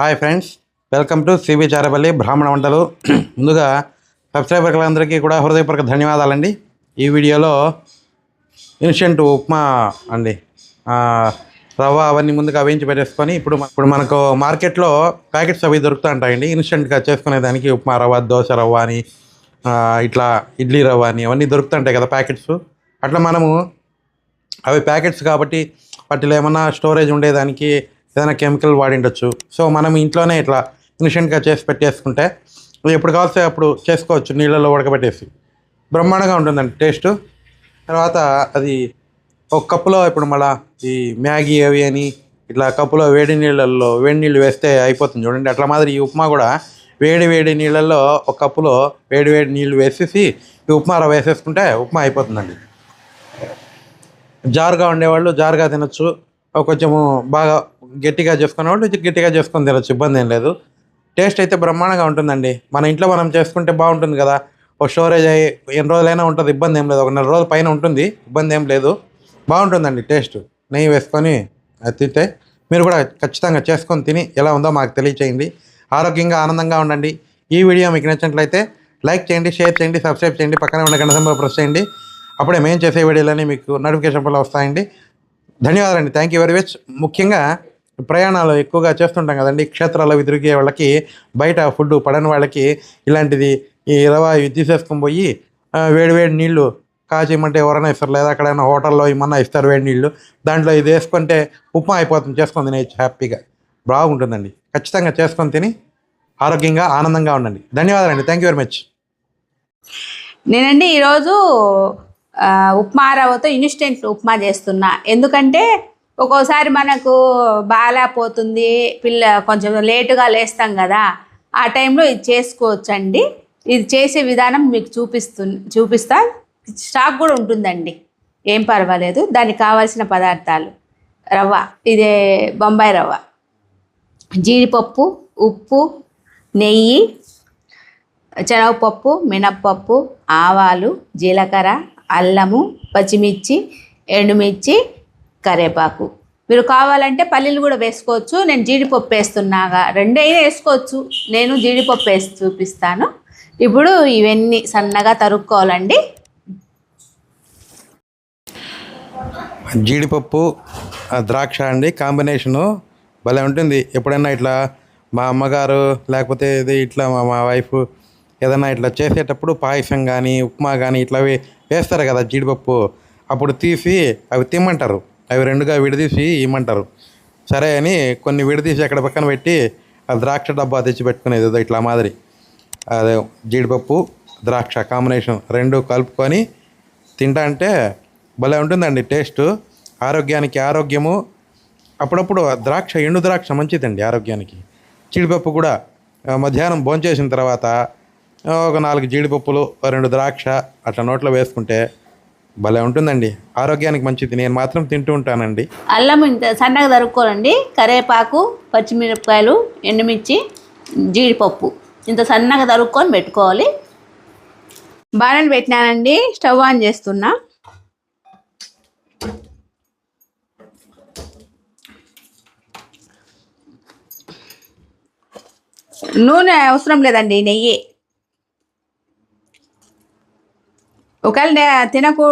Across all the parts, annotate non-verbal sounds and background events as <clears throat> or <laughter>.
Hi friends welcome to C V Charapalli బ్రాహ్మణ వంటలు. <clears throat> ముందుగా సబ్స్క్రైబర్లందరికీ కూడా హృదయపూర్వక ధన్యవాదాలండి ఈ వీడియోలో ఇన్స్టెంట్ ఉప్మా అండి రవ్వ అవన్నీ ముందుగా వేయించి పెట్టేసుకొని ఇప్పుడు ఇప్పుడు మనకు మార్కెట్లో ప్యాకెట్స్ అవి దొరుకుతూ ఉంటాయండి ఇన్స్టెంట్గా చేసుకునే దానికి ఉప్మా రవ్వ దోశ రవ్వ అని ఇట్లా ఇడ్లీ రవ్వ అని అవన్నీ దొరుకుతుంటాయి కదా ప్యాకెట్స్. అట్లా మనము అవి ప్యాకెట్స్ కాబట్టి వాటిలో ఏమన్నా స్టోరేజ్ ఉండేదానికి ఏదైనా కెమికల్ వాడిండొచ్చు. సో మనం ఇంట్లోనే ఇట్లా ఇన్స్టెంట్గా చేసి పెట్టేసుకుంటే ఎప్పుడు కావాల్సే అప్పుడు చేసుకోవచ్చు నీళ్ళలో ఉడకబెట్టేసి. బ్రహ్మాండంగా ఉంటుందండి టేస్ట్. తర్వాత అది ఒక కప్పులో ఇప్పుడు మళ్ళా ఈ మ్యాగీ అవి అని ఇట్లా కప్పులో వేడి నీళ్ళల్లో వేడి నీళ్ళు వేస్తే అయిపోతుంది చూడండి. అట్లా మాదిరి ఈ ఉప్మా కూడా వేడి వేడి నీళ్ళల్లో ఒక కప్పులో వేడి వేడి నీళ్ళు వేసేసి ఈ ఉప్మా వేసేసుకుంటే ఉప్మా అయిపోతుందండి. జారుగా ఉండేవాళ్ళు జారుగా తినొచ్చు. కొంచెము బాగా గట్టిగా చేసుకునే వాళ్ళు గట్టిగా చేసుకొని తినచ్చు ఇబ్బంది ఏం లేదు. టేస్ట్ అయితే బ్రహ్మాండంగా ఉంటుందండి. మన ఇంట్లో మనం చేసుకుంటే బాగుంటుంది కదా. ఒక స్టోరేజ్ అయ్యి ఎన్ని రోజులైనా ఉంటుంది ఇబ్బంది ఏం లేదు. ఒక నెల రోజుల పైన ఉంటుంది ఇబ్బంది ఏం లేదు. బాగుంటుందండి టేస్ట్ నెయ్యి వేసుకొని అది తింటే మీరు కూడా ఖచ్చితంగా చేసుకొని తిని ఎలా ఉందో మాకు తెలియచేయండి. ఆరోగ్యంగా ఆనందంగా ఉండండి. ఈ వీడియో మీకు నచ్చినట్లయితే లైక్ చేయండి షేర్ చేయండి సబ్స్క్రైబ్ చేయండి పక్కనే ఉన్న గంట సంబంధం ప్రెస్ చేయండి. అప్పుడే మేము చేసే వీడియోలన్నీ మీకు నోటిఫికేషన్ వల్ల వస్తాయండి. ధన్యవాదాలండి. థ్యాంక్ యూ వెరీ మచ్ ముఖ్యంగా ప్రయాణాలు ఎక్కువగా చేస్తుంటాం కదండి. క్షేత్రాలు అవి తిరిగే వాళ్ళకి బయట ఫుడ్ పడని వాళ్ళకి ఇలాంటిది ఈ రవా ఇవి తీసేసుకొని పోయి వేడి వేడి నీళ్ళు కాచేయమంటే ఎవరైనా ఇస్తారు. లేదా అక్కడైనా హోటల్లో ఏమన్నా ఇస్తారు వేడి నీళ్ళు. దాంట్లో ఇది వేసుకుంటే ఉప్మా అయిపోతుంది. చేసుకొని తినేయచ్చు హ్యాపీగా. బాగుంటుందండి. ఖచ్చితంగా చేసుకొని తిని ఆరోగ్యంగా ఆనందంగా ఉండండి. ధన్యవాదాలండి. Thank you very much. నేనండి ఈరోజు ఉప్మా రవ్వతో ఇన్స్టెంట్ ఉప్మా చేస్తున్నా. ఎందుకంటే ఒక్కోసారి మనకు బాగాలేకపోతుంది పిల్ల కొంచెం లేటుగా లేస్తాం కదా ఆ టైంలో ఇది చేసుకోవచ్చండి. ఇది చేసే విధానం మీకు చూపిస్తు చూపిస్తా. స్టాక్ కూడా ఉంటుందండి. ఏం పర్వాలేదు. దానికి కావాల్సిన పదార్థాలు. రవ్వ. ఇదే బొంబాయి రవ్వ. జీడిపప్పు ఉప్పు నెయ్యి శనగపప్పు మినప్పప్పు ఆవాలు జీలకర్ర అల్లము పచ్చిమిర్చి ఎండుమిర్చి కరివేపాకు మీరు కావాలంటే పల్లీలు కూడా వేసుకోవచ్చు. నేను జీడిపప్పు వేస్తున్నాగా. రెండైనా వేసుకోవచ్చు. నేను జీడిపప్పు వేసి చూపిస్తాను. ఇప్పుడు ఇవన్నీ సన్నగా తరుక్కోవాలండి. జీడిపప్పు ద్రాక్ష అండి కాంబినేషను భలే ఉంటుంది. ఎప్పుడైనా ఇట్లా మా అమ్మగారు లేకపోతే ఇది ఇట్లా మా వైఫ్ ఏదైనా ఇట్లా చేసేటప్పుడు పాయసం కానీ ఉప్మా కానీ ఇట్లా వేస్తారు కదా జీడిపప్పు. అప్పుడు తీసి అవి తిమ్మంటారు. అవి రెండుగా విడదీసి ఇమ్మంటారు. సరే అని కొన్ని విడదీసి అక్కడ పక్కన పెట్టి ఆ ద్రాక్ష డబ్బా తెచ్చి పెట్టుకునేది ఏదో ఇట్లా మాదిరి. అదే జీడిపప్పు ద్రాక్ష కాంబినేషన్ రెండు కలుపుకొని తింటా అంటే భలే ఉంటుందండి టేస్ట్. ఆరోగ్యానికి ఆరోగ్యము. అప్పుడప్పుడు ద్రాక్ష ఎండు ద్రాక్ష మంచిదండి ఆరోగ్యానికి. జీడిపప్పు కూడా మధ్యాహ్నం భోంచేసిన తర్వాత ఒక నాలుగు జీడిపప్పులు రెండు ద్రాక్ష అట్లా నోట్లో వేసుకుంటే భలే ఉంటుందండి. ఆరోగ్యానికి మంచిది. నేను మాత్రం తింటూ ఉంటానండి. అల్లం ఇంత సన్నగా తరుక్కోనండి కరివేపాకు పచ్చిమిరపకాయలు ఎండుమిర్చి జీడిపప్పు. ఇంత సన్నగా తరుక్కొని పెట్టుకోవాలి. బాణలు పెట్టినానండి. స్టవ్ ఆన్ చేస్తున్నా. నూనె అవసరం లేదండి నెయ్యి. ఒకవేళ నే- తినకు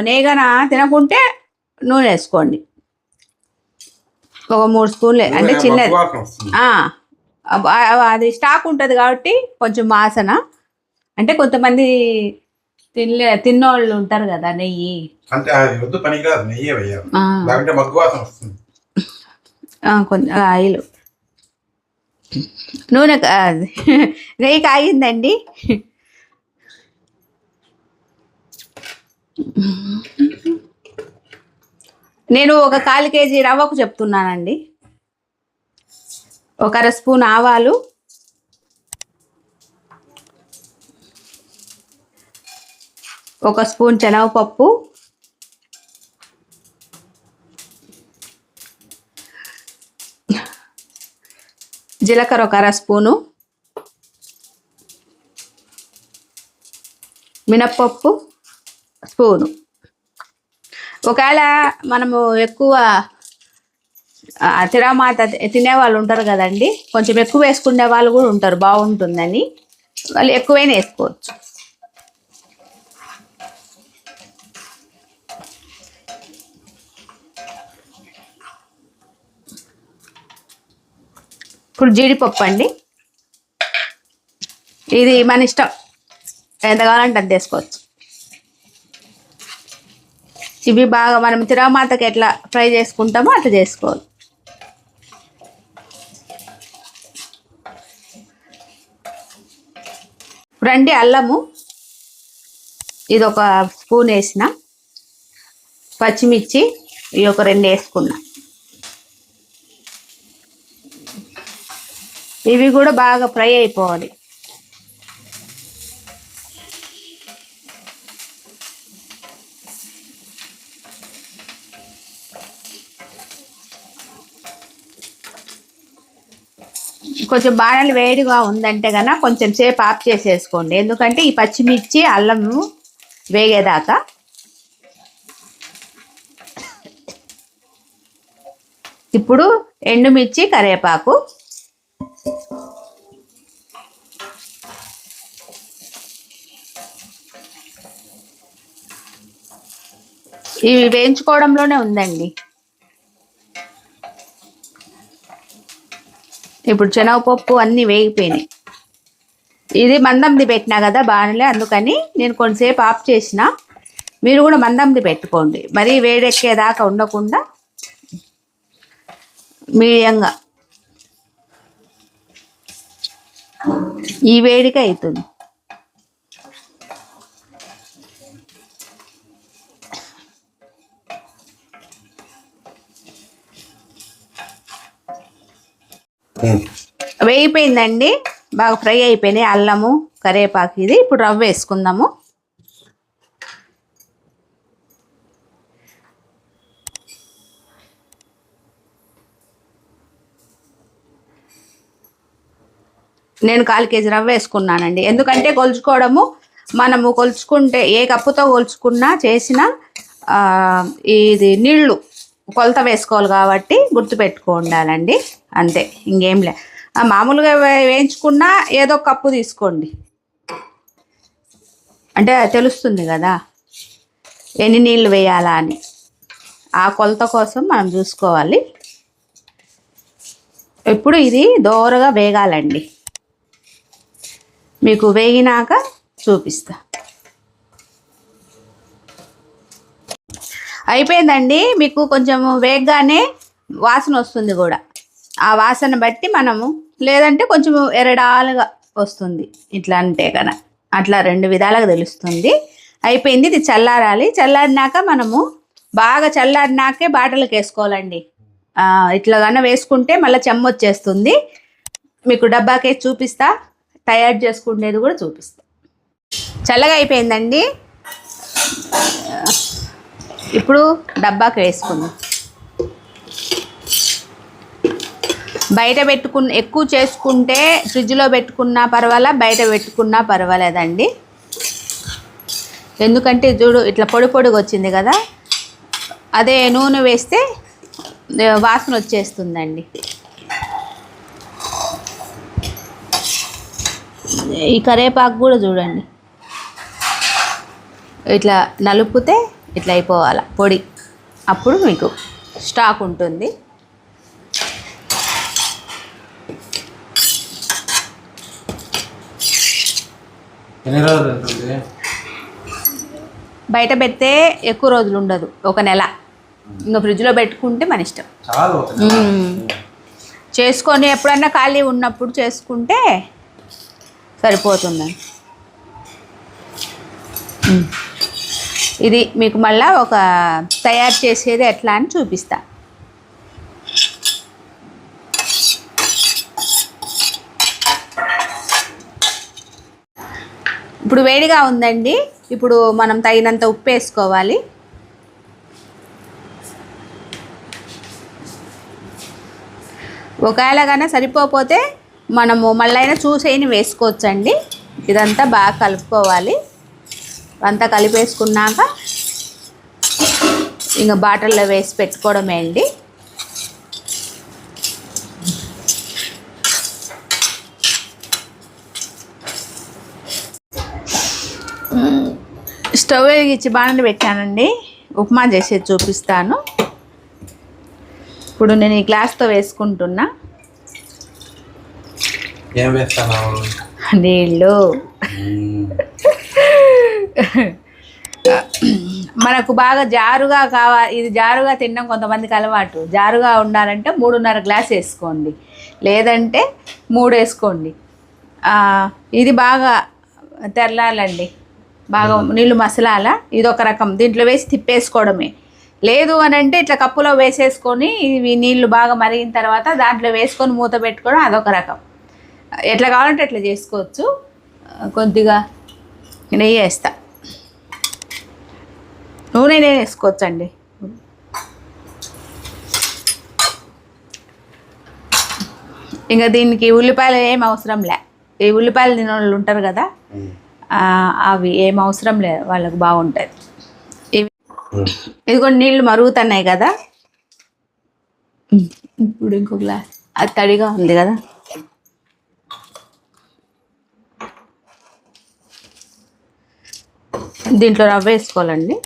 నేగన తినకుంటే నూనె వేసుకోండి. ఒక మూడు స్పూన్లే అంటే చిన్నది అది స్టాక్ ఉంటుంది కాబట్టి కొంచెం వాసన. అంటే కొంతమంది తినలే తిన్నోళ్ళు ఉంటారు కదా నెయ్యి. అంటే అది వద్దు పని కాదు నెయ్యి వేయాలి. ఆ, లేకుంటే మగ్గు వాసన వస్తుంది. ఆ, కొంచెం ఆయిల్. నూనె <laughs> నెయ్యి కాగిందండి. నేను ఒక కాలు కేజీ రవ్వకు చెప్తున్నానండి. ఒక అర స్పూన్ ఆవాలు. ఒక స్పూన్ శనగపప్పు. జీలకర్ర ఒక అర స్పూను. మినప్పప్పు. స్పూను ఒకవేళ మనము ఎక్కువ ఆ, తిరామాత తినే వాళ్ళు ఉంటారు కదండి. కొంచెం ఎక్కువ వేసుకునే వాళ్ళు కూడా ఉంటారు. బాగుంటుందని. వాళ్ళు ఎక్కువైనా వేసుకోవచ్చు. ఇప్పుడు జీడిపప్పు అండి. ఇది మన ఇష్టం. ఎంత కావాలంటే అంత వేసుకోవచ్చు. ఇవి బాగా మనం తిరామాతకి ఎట్లా ఫ్రై చేసుకుంటామో అట్లా చేసుకోవాలి. రండి అల్లము. ఇది ఒక స్పూన్ వేసిన. పచ్చిమిర్చి ఇవి ఒక రెండు వేసుకున్నా. ఇవి కూడా బాగా ఫ్రై అయిపోవాలి. కొంచెం బాణలు వేడిగా ఉందంటే కనుక కొంచెం సేపు ఆఫ్ చేసేసుకోండి. ఎందుకంటే ఈ పచ్చిమిర్చి అల్లము వేగేదాకా ఇప్పుడు ఎండుమిర్చి కరివేపాకు. ఇవి వేయించుకోవడంలోనే ఉందండి. ఇప్పుడు శనగపప్పు అన్నీ వేగిపోయినాయి. ఇది మందంది పెట్టినా కదా బాగానే అందుకని నేను కొంతసేపు ఆఫ్ చేసిన. మీరు కూడా మందంది పెట్టుకోండి. మరీ వేడెక్కేదాకా ఉండకుండా మీడియంగా. ఈ వేడిక అవుతుంది వేయిపోయిందండి బాగా ఫ్రై అయిపోయినాయి. అల్లము కరివేపాకు ఇది. ఇప్పుడు రవ్వ వేసుకుందాము. నేను కాలు కేజీ రవ్వ వేసుకున్నానండి. ఎందుకంటే కొలుచుకోవడము మనము కొలుచుకుంటే ఏ కప్పుతో కొలుచుకున్నా చేసిన ఇది నీళ్ళు. కొలత వేసుకోవాలి కాబట్టి గుర్తుపెట్టుకో ఉండాలండి. అంతే ఇంకేం లే. మామూలుగా వే- వేయించుకున్నా ఏదో ఒక కప్పు తీసుకోండి. అంటే తెలుస్తుంది కదా ఎన్ని నీళ్ళు వేయాలా అని. ఆ కొలత కోసం మనం చూసుకోవాలి. ఇప్పుడు ఇది దోరగా వేగాలండి. మీకు వేగినాక చూపిస్తా. అయిపోయిందండి. మీకు కొంచెం వేగ్గానే వాసన వస్తుంది కూడా. ఆ వాసన బట్టి మనము లేదంటే కొంచెం ఎరడాలుగా వస్తుంది. ఇట్లా అంటే కదా అట్లా రెండు విధాలుగా తెలుస్తుంది. అయిపోయింది. ఇది చల్లారాలి. చల్లారినాక మనము బాగా చల్లారినాకే బాటలకు వేసుకోవాలండి. ఆ, ఇట్లా కన్నా వేసుకుంటే మళ్ళీ చెమ్మొచ్చేస్తుంది మీకు డబ్బాకే చూపిస్తా. తయారు చేసుకునేది కూడా చూపిస్తా. చల్లగా అయిపోయిందండి. ఇప్పుడు డబ్బాకి వేసుకుందాం. బయట పెట్టుకున్న ఎక్కువ చేసుకుంటే ఫ్రిడ్జ్లో పెట్టుకున్నా పర్వాలా బయట పెట్టుకున్నా పర్వాలేదండి. ఎందుకంటే చూడు ఇట్లా పొడి పొడిగా వచ్చింది కదా అదే నూనె వేస్తే వాసన వచ్చేస్తుందండి. ఈ కరివేపాకు కూడా చూడండి. ఇట్లా నలుపుతే ఇట్లా అయిపోవాలి. పొడి. అప్పుడు మీకు స్టాక్ ఉంటుంది. బయట పెడితే ఎక్కువ రోజులు ఉండదు. ఒక నెల. ఇంకా ఫ్రిడ్జ్లో పెట్టుకుంటే మన ఇష్టం. చేసుకొని ఎప్పుడన్నా ఖాళీ ఉన్నప్పుడు చేసుకుంటే సరిపోతుందండి. మ్మ్. ఇది మీకు మళ్ళీ ఒక తయారు చేసేది ఎట్లా అని చూపిస్తా. ఇప్పుడు వేడిగా ఉందండి. ఇప్పుడు మనం తగినంత ఉప్పు వేసుకోవాలి. ఒకవేళ కానీ సరిపోతే మనము మళ్ళైనా చూసేయని వేసుకోవచ్చండి. ఇదంతా బాగా కలుపుకోవాలి. అంతా కలిపేసుకున్నాక ఇంకా బాటిల్లో వేసి పెట్టుకోవడమే అండి స్టవ్ వెలిగించి బాణలు పెట్టానండి. ఉప్మా చేసేది చూపిస్తాను. ఇప్పుడు నేను ఈ గ్లాస్తో వేసుకుంటున్నా. ఏం వేస్తాను నీళ్ళు. మనకు బాగా జారుగా కావాలి ఇది జారుగా తినడం కొంతమందికి అలవాటు. జారుగా ఉండాలంటే మూడున్నర గ్లాస్ వేసుకోండి. లేదంటే మూడు వేసుకోండి. ఇది బాగా తెరలాలండి. బాగా నీళ్ళు మసలాల? ఇది ఒక రకం. దీంట్లో వేసి తిప్పేసుకోవడమే. లేదు అని అంటే ఇట్లా కప్పులో వేసేసుకొని ఇవి నీళ్ళు బాగా మరిగిన తర్వాత దాంట్లో వేసుకొని మూత పెట్టుకోవడం అదొక రకం. ఎట్లా కావాలంటే అట్లా చేసుకోవచ్చు. కొద్దిగా నెయ్యి వేస్తా. నూనె నేను వేసుకోవచ్చండి. ఇంకా దీనికి ఉల్లిపాయలు ఏం అవసరం లే. ఈ ఉల్లిపాయలు తినే వాళ్ళు ఉంటారు కదా అవి ఏం అవసరం లేదు వాళ్ళకి బాగుంటుంది ఇవి ఇదిగో నీళ్ళు మరుగుతున్నాయి కదా. ఇప్పుడు ఇంకో గ్లాస్. అది తడిగా ఉంది కదా. దీంట్లో రవ్వ వేసుకోవాలండి.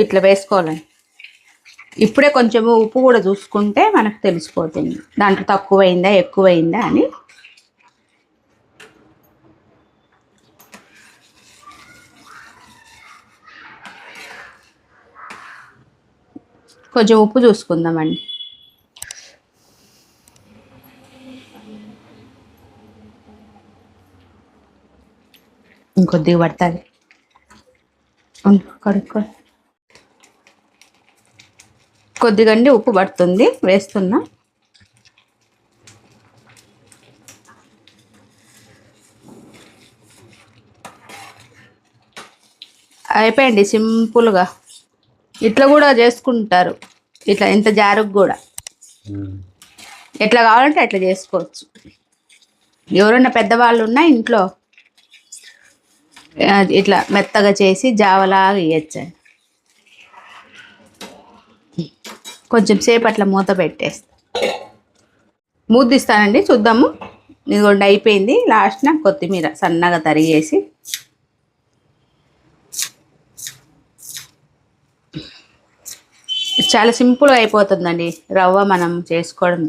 ఇట్లా వేసుకోవాలండి ఇప్పుడే కొంచెం ఉప్పు కూడా చూసుకుంటే మనకు తెలిసిపోతుంది. దాంట్లో తక్కువైందా ఎక్కువైందా అని. కొంచెం ఉప్పు చూసుకుందామండి. ఇంకొద్దిగా పడుతుంది. ఉండు, కడుక్కో కొద్దిగా అండి ఉప్పు పడుతుంది వేస్తున్నా. అయిపోయింది సింపుల్గా. ఇట్లా కూడా చేసుకుంటారు. ఇట్లా ఇంత జారుకు కూడా. ఎట్లా కావాలంటే అట్లా చేసుకోవచ్చు. ఎవరైనా పెద్దవాళ్ళు ఉన్నా ఇంట్లో ఇట్లా మెత్తగా చేసి జావలాగా ఇవ్వచ్చండి కొంచెం సేపు అట్లా మూత పెట్టేస్తా. ముద్దిస్తానండి చూద్దాము. ఇదిగోండి అయిపోయింది. లాస్ట్న కొత్తిమీర సన్నగా తరిగేసి. చాలా సింపుల్గా అయిపోతుందండి రవ్వ మనం చేసుకోవడం.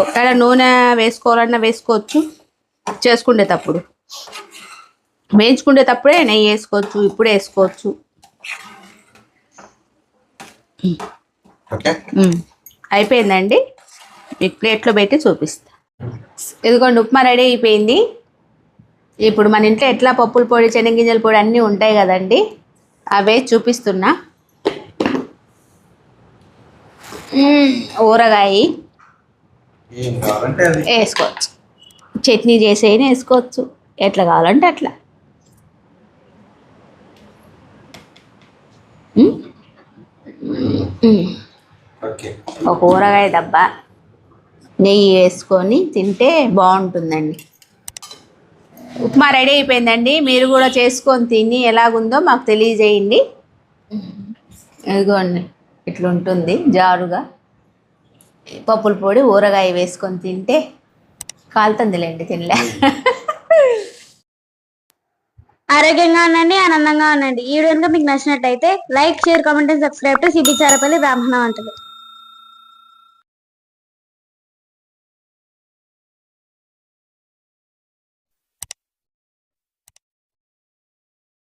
ఒకవేళ నూనె వేసుకోవాలన్నా వేసుకోవచ్చు. చేసుకునేటప్పుడు వేయించుకునేటప్పుడే నెయ్యి వేసుకోవచ్చు ఇప్పుడు వేసుకోవచ్చు. అయిపోయిందండి. మీకు ప్లేట్లో పెట్టి చూపిస్తా. ఇదిగోండి ఉప్మా రెడీ అయిపోయింది. ఇప్పుడు మన ఇంట్లో ఎట్లా పప్పుల పొడి శనగింజల పొడి అన్నీ ఉంటాయి కదండి అవే చూపిస్తున్నా. ఊరగాయ. వేసుకోవచ్చు. చట్నీ చేసేయని వేసుకోవచ్చు. ఎట్లా కావాలంటే అట్లా. ఒక ఊరగాయ డబ్బా. నెయ్యి వేసుకొని తింటే బాగుంటుందండి. ఉప్మా రెడీ అయిపోయిందండి. మీరు కూడా చేసుకొని తిని ఎలాగుందో మాకు తెలియజేయండి. ఇదిగోండి ఇట్లా ఉంటుంది జారుగా. పప్పుల పొడి ఊరగాయ వేసుకొని తింటే కాలుతుందిలేండి తినలే. ఆరోగ్యంగా ఉండండి ఆనందంగా ఉండండి. ఈ వీడియో మీకు నచ్చినట్టయితే like share comment and subscribe to C B Charapalli బ్రాహ్మణ వంటలు.